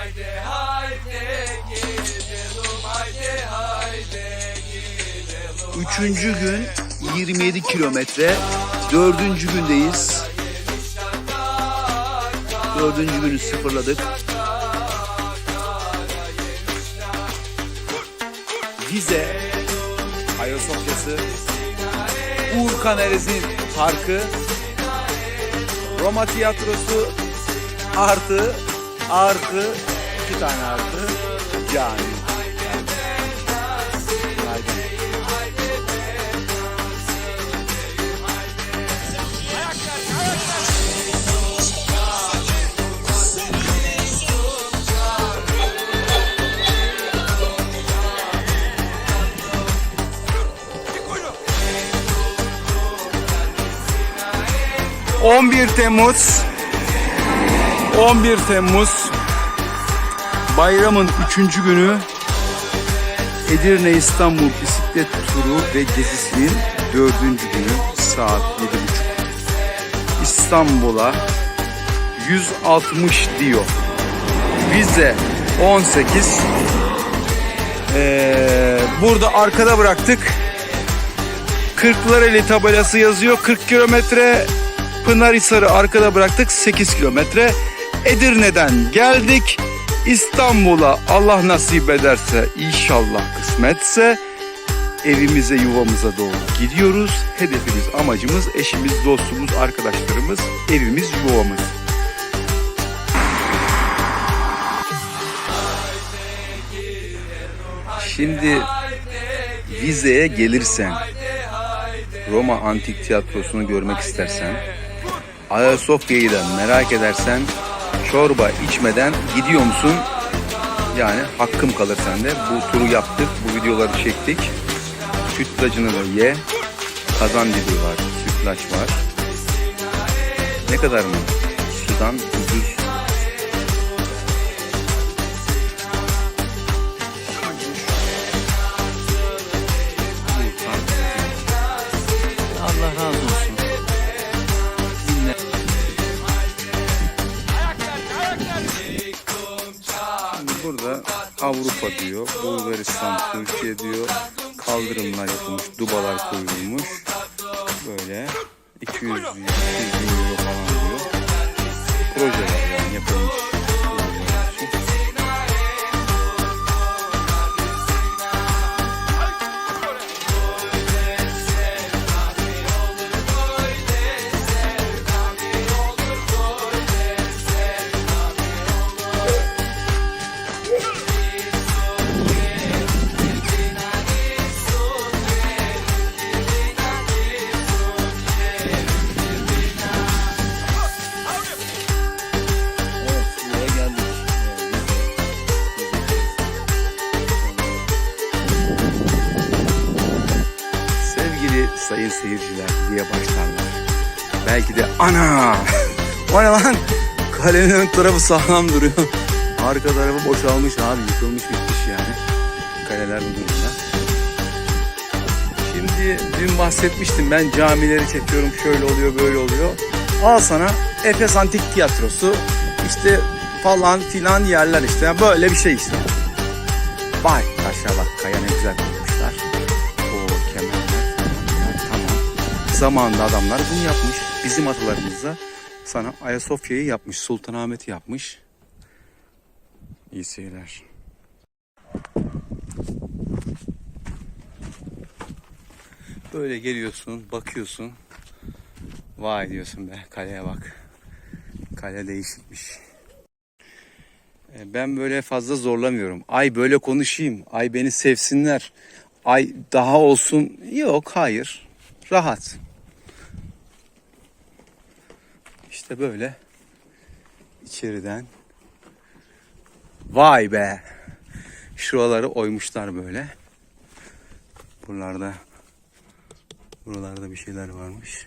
haydi haydi gidelim haydi haydi gidelim Üçüncü gün 27 kilometre. Dördüncü gündeyiz. Dördüncü günü sıfırladık. Vize, Ayasofya'sı, Uğur Kaneresi Parkı, Roma Tiyatrosu artı artı iki tane artı cami. Günaydın. 11 Temmuz 11 Temmuz bayramın 3. günü Edirne İstanbul bisiklet turu ve gezisinin 4. günü saat 7.30 İstanbul'a 160 diyor. Vize 18. Ee, burada arkada bıraktık. Kırklareli tabelası yazıyor. 40 kilometre Pınarhisar'ı arkada bıraktık 8 kilometre. Edirne'den geldik. İstanbul'a Allah nasip ederse inşallah kısmetse evimize yuvamıza doğru gidiyoruz. Hedefimiz amacımız eşimiz dostumuz arkadaşlarımız evimiz yuvamız. Şimdi vizeye gelirsen Roma Antik Tiyatrosu'nu görmek istersen, Ayasofya'yı da merak edersen, çorba içmeden gidiyor musun? Yani hakkım kalır sende. Bu turu yaptık, bu videoları çektik. Sütlacını da ye. Kazan dibi var, sütlaç var. Ne kadar mı? Sudan ucuz. Burada Avrupa diyor, Bulgaristan, Türkiye diyor. Kaldırımlar yapılmış, dubalar koyulmuş. Böyle 200 bin, 200 bin euro falan diyor. Projeler yani yapılmış. Ana o ne lan kalenin ön tarafı sağlam duruyor. Arka tarafı boşalmış abi yıkılmış bitmiş yani. Kaleler bu durumda. Şimdi dün bahsetmiştim ben camileri çekiyorum şöyle oluyor böyle oluyor. Al sana Efes Antik Tiyatrosu işte falan filan yerler işte Yani böyle bir şey işte. Vay aşağı bak kaya ne güzel koymuşlar. O kemerler tamam. Zamanında adamlar bunu yapmış. Bizim atalarımız da sana Ayasofya'yı yapmış. Sultanahmet'i yapmış. İyi seyirler. Böyle geliyorsun, bakıyorsun. Vay diyorsun be, kaleye bak. Kale değişikmiş. E, Ben böyle fazla zorlamıyorum. Ay böyle konuşayım, ay beni sevsinler, ay daha olsun. Yok, hayır. Rahat. İşte böyle içeriden. Vay be. Şuraları oymuşlar böyle. Buralarda Buralarda bir şeyler varmış.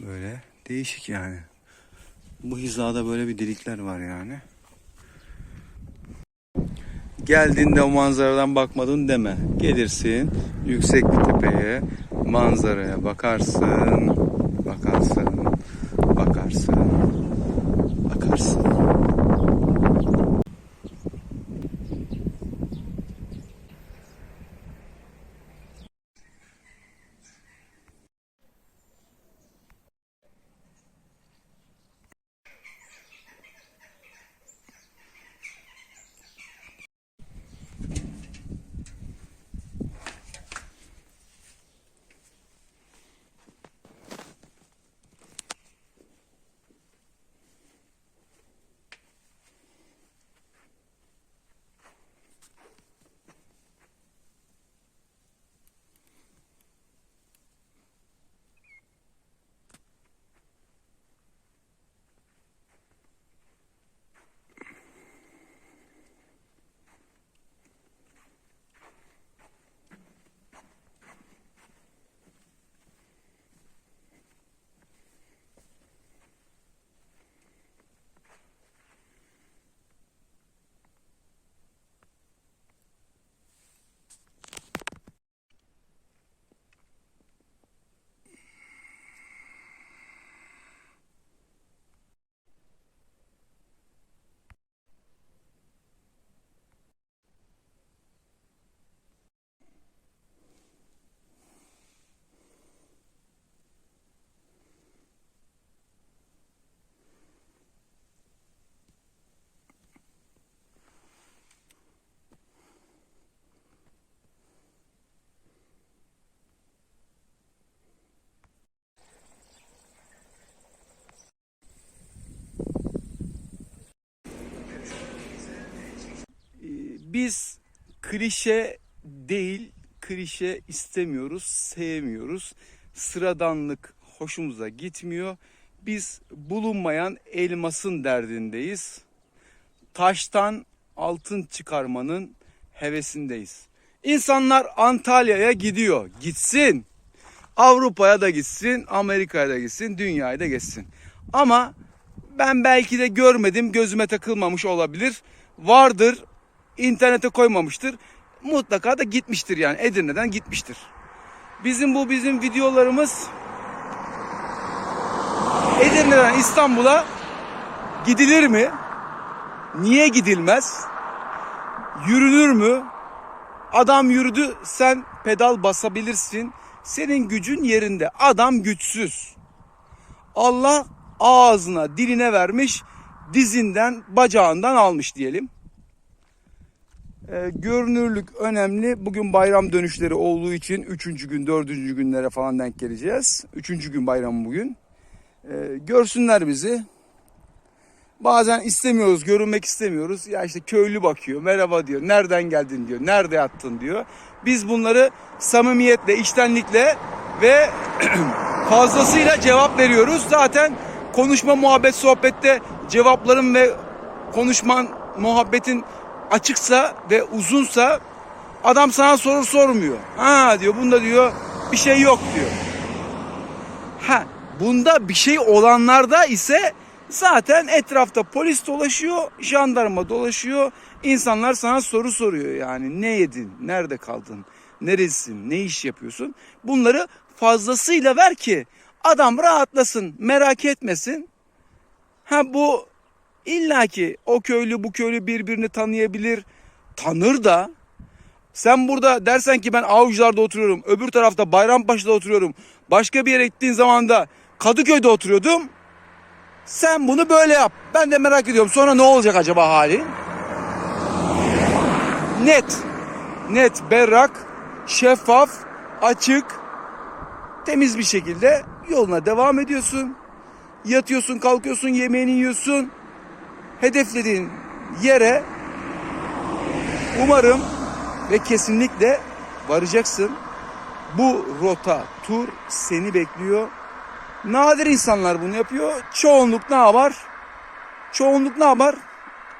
Böyle değişik yani. Bu hizada böyle bir delikler var yani. Geldiğinde o manzaradan bakmadın deme. Gelirsin yüksek bir tepeye manzaraya bakarsın. Bakarsın. Biz klişe değil, klişe istemiyoruz, sevmiyoruz. Sıradanlık hoşumuza gitmiyor. Biz bulunmayan elmasın derdindeyiz. Taştan altın çıkarmanın hevesindeyiz. İnsanlar Antalya'ya gidiyor. Gitsin. Avrupa'ya da gitsin, Amerika'ya da gitsin, dünyaya da gitsin. Ama ben belki de görmedim, gözüme takılmamış olabilir. Vardır, internete koymamıştır. Mutlaka da gitmiştir yani Edirne'den gitmiştir. Bizim bu bizim videolarımız Edirne'den İstanbul'a gidilir mi? Niye gidilmez? Yürünür mü? Adam yürüdü sen pedal basabilirsin. Senin gücün yerinde. Adam güçsüz. Allah ağzına diline vermiş dizinden bacağından almış diyelim. Ee, görünürlük önemli. Bugün bayram dönüşleri olduğu için 3. gün 4. günlere falan denk geleceğiz. 3. gün bayramı bugün. Ee, görsünler bizi. Bazen istemiyoruz, görünmek istemiyoruz. Ya işte köylü bakıyor, merhaba diyor, nereden geldin diyor, nerede yattın diyor. Biz bunları samimiyetle, içtenlikle ve fazlasıyla cevap veriyoruz. Zaten konuşma, muhabbet, sohbette cevapların ve konuşman, muhabbetin açıksa ve uzunsa adam sana soru sormuyor. Ha diyor, bunda diyor bir şey yok diyor. Ha, bunda bir şey olanlarda ise zaten etrafta polis dolaşıyor, jandarma dolaşıyor. İnsanlar sana soru soruyor yani ne yedin, nerede kaldın, neresin, ne iş yapıyorsun? Bunları fazlasıyla ver ki adam rahatlasın, merak etmesin. Ha bu illaki o köylü bu köylü birbirini tanıyabilir, tanır da sen burada dersen ki ben Avcılar'da oturuyorum, öbür tarafta Bayrampaşa'da oturuyorum. Başka bir yere gittiğin zaman da Kadıköy'de oturuyordum. Sen bunu böyle yap. Ben de merak ediyorum. Sonra ne olacak acaba halin? Net. Net, berrak, şeffaf, açık, temiz bir şekilde yoluna devam ediyorsun. Yatıyorsun, kalkıyorsun, yemeğini yiyorsun. Hedeflediğin yere umarım ve kesinlikle varacaksın. Bu rota, tur seni bekliyor. Nadir insanlar bunu yapıyor. Çoğunluk ne yapar? Çoğunluk ne yapar?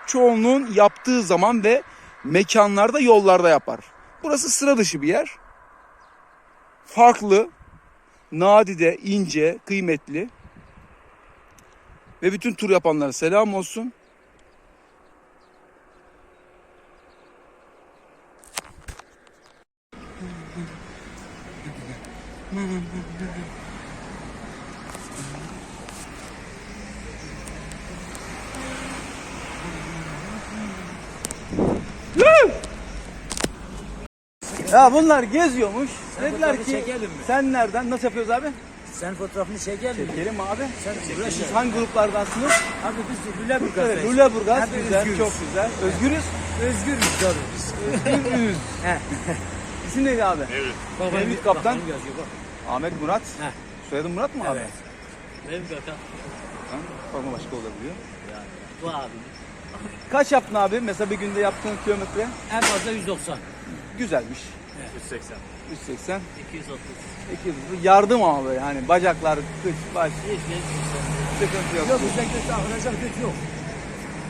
Çoğunluğun yaptığı zaman ve mekanlarda, yollarda yapar. Burası sıra dışı bir yer. Farklı, nadide, ince, kıymetli. Ve bütün tur yapanlara selam olsun. Ya bunlar geziyormuş. Dediler fotoğrafı ki çekelim mi? sen nereden? Nasıl yapıyoruz abi? Sen fotoğrafını çekelim mi? Çekelim abi. Sen. Siz hangi gruplardansınız? Abi biz Lüleburgaz'dayız. Evet, Lüleburgaz Hadi güzel, özgürüz. çok güzel. Özgürüz. Özgürüz tabii. Özgürüz. He. İsim neydi abi? Bak, Mevlüt bak, Kaptan. bak, yazıyor, bak. Ahmet Murat. Heh. Soyadın Murat mı abi? Evet. Mevlüt Kaptan. Ha, Forma başka olabiliyor. Bu abi. Kaç yaptın abi? Mesela bir günde yaptığın kilometre? En fazla 190. Güzelmiş. 180. 180. 230. 200. Yardım abi yani bacaklar, kıç, baş Hiç sıkıntı yok. Yok bizde kötü ağıracak kötü yok.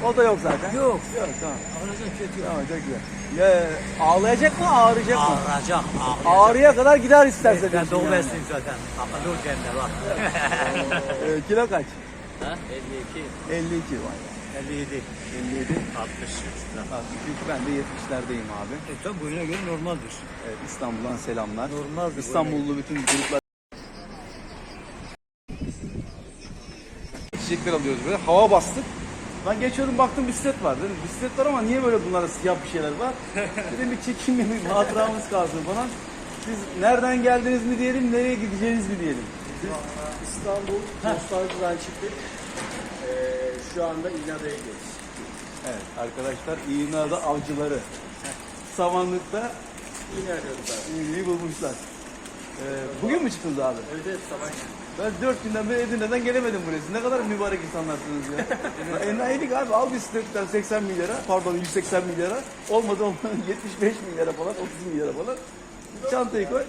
O da yok zaten. Yok. Yok tamam. Ağıracak kötü yok. Tamam çok güzel. Ya, ağlayacak mı ağrıyacak mı? Ağıracak. Ağıracak. Ağrıya kadar gider isterse Ben doğu yani. zaten. Ol kendine bak. Ee, kilo kaç? ha? 52. 52 var. 57. 57. 63. Bak, Çünkü ben de 70'lerdeyim abi. E tabi boyuna göre normaldir. Evet, İstanbul'dan selamlar. Normaldir. İstanbullu bütün gruplar çiçekler alıyoruz böyle. Hava bastık. Ben geçiyordum baktım bisiklet var dedim. Bisiklet var ama niye böyle bunlara siyah bir şeyler var? dedim bir çekim bir hatıramız kalsın falan. Siz nereden geldiniz mi diyelim, nereye gideceğiniz mi diyelim. İstanbul Bostancı'dan çıktık. Ee, şu anda İnada'ya gidiyoruz. Evet arkadaşlar İğneada avcıları. Samanlıkta İğne arıyoruz abi. iğneyi bulmuşlar. Ee, bugün mü çıktınız abi? Evet evet sabah. Ben dört günden beri Edirne'den gelemedim buraya. Siz ne kadar mübarek insanlarsınız ya. Enayilik abi al bisikletten 80 milyara, pardon 180 milyara. Olmadı olmadı 75 milyara falan, 30 milyara falan. Çantayı koy.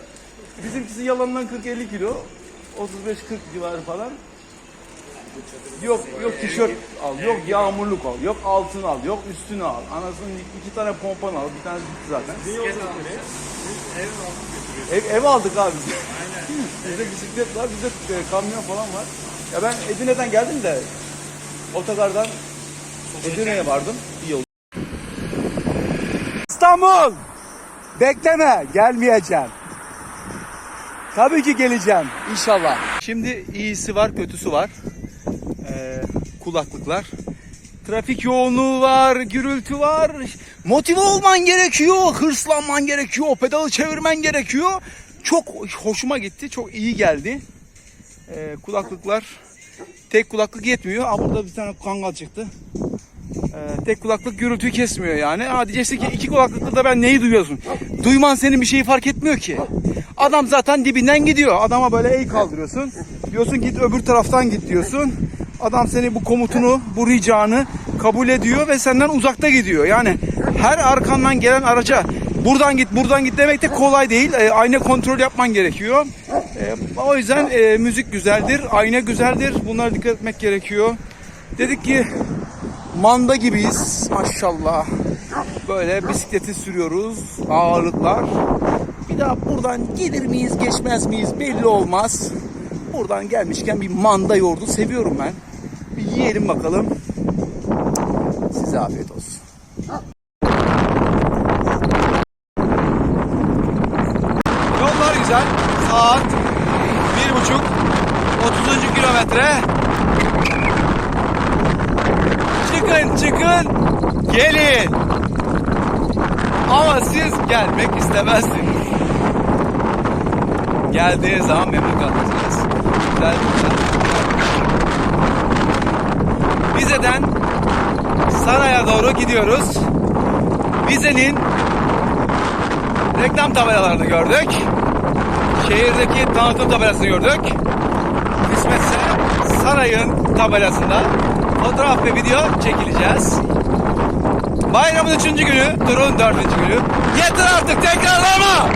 Bizimkisi yalandan 40-50 kilo. 35-40 civarı falan. Yok yok tişört al, yok yağmurluk al, yok altın al, yok üstünü al. Anasının iki tane pompan al, bir tanesi bitti zaten. Ev, ev aldık abi. bizde bisiklet var, bizde e, kamyon falan var. Ya ben Edirne'den geldim de otogardan Edirne'ye vardım. İyi oldu. İstanbul! Bekleme, gelmeyeceğim. Tabii ki geleceğim inşallah. Şimdi iyisi var, kötüsü var. Ee, kulaklıklar. Trafik yoğunluğu var, gürültü var. Motive olman gerekiyor, hırslanman gerekiyor, pedalı çevirmen gerekiyor. Çok hoşuma gitti, çok iyi geldi. Ee, kulaklıklar. Tek kulaklık yetmiyor. Aa, burada bir tane kangal çıktı. Ee, tek kulaklık gürültüyü kesmiyor yani. Ha diyeceksin ki iki kulaklıkta da ben neyi duyuyorsun? Duyman senin bir şeyi fark etmiyor ki. Adam zaten dibinden gidiyor. Adama böyle el kaldırıyorsun. Diyorsun git öbür taraftan git diyorsun. Adam seni bu komutunu, bu ricanı kabul ediyor ve senden uzakta gidiyor. Yani her arkandan gelen araca buradan git buradan git demek de kolay değil. E, ayna kontrol yapman gerekiyor. E, o yüzden e, müzik güzeldir, ayna güzeldir. Bunlara dikkat etmek gerekiyor. Dedik ki manda gibiyiz maşallah. Böyle bisikleti sürüyoruz. Ağırlıklar. Bir daha buradan gelir miyiz geçmez miyiz belli olmaz. Buradan gelmişken bir manda yoğurdu seviyorum ben. Bir yiyelim bakalım. Size afiyet olsun. Yollar güzel. Saat bir buçuk. 30. kilometre. Çıkın çıkın gelin. Ama siz gelmek istemezsiniz. Geldiğiniz zaman memnun kalırsınız. Güzel güzel. Vize'den Saray'a doğru gidiyoruz. Vize'nin reklam tabelalarını gördük. Şehirdeki tanıtım tabelasını gördük. Kısmetse Saray'ın tabelasında fotoğraf ve video çekileceğiz. Bayramın üçüncü günü, turun dördüncü günü. Yeter artık tekrarlama!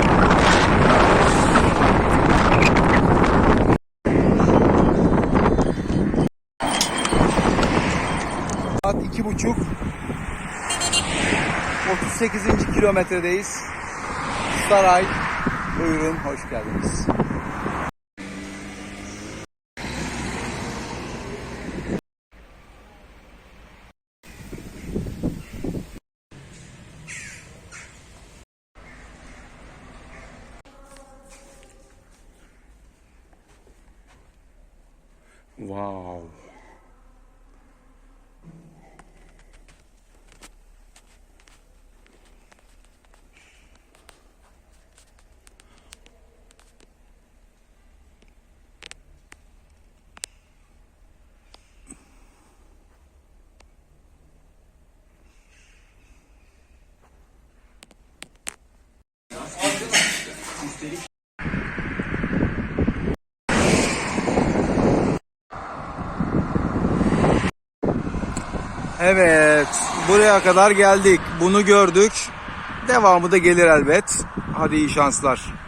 Saat iki buçuk. 38. kilometredeyiz. Saray. Buyurun, hoş geldiniz. Wow. Evet, buraya kadar geldik. Bunu gördük. Devamı da gelir elbet. Hadi iyi şanslar.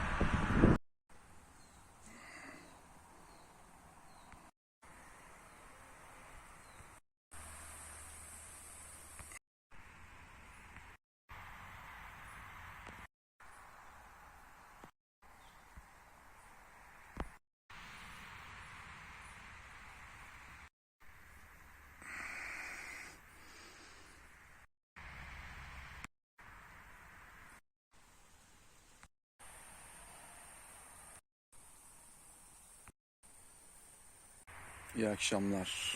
İyi akşamlar.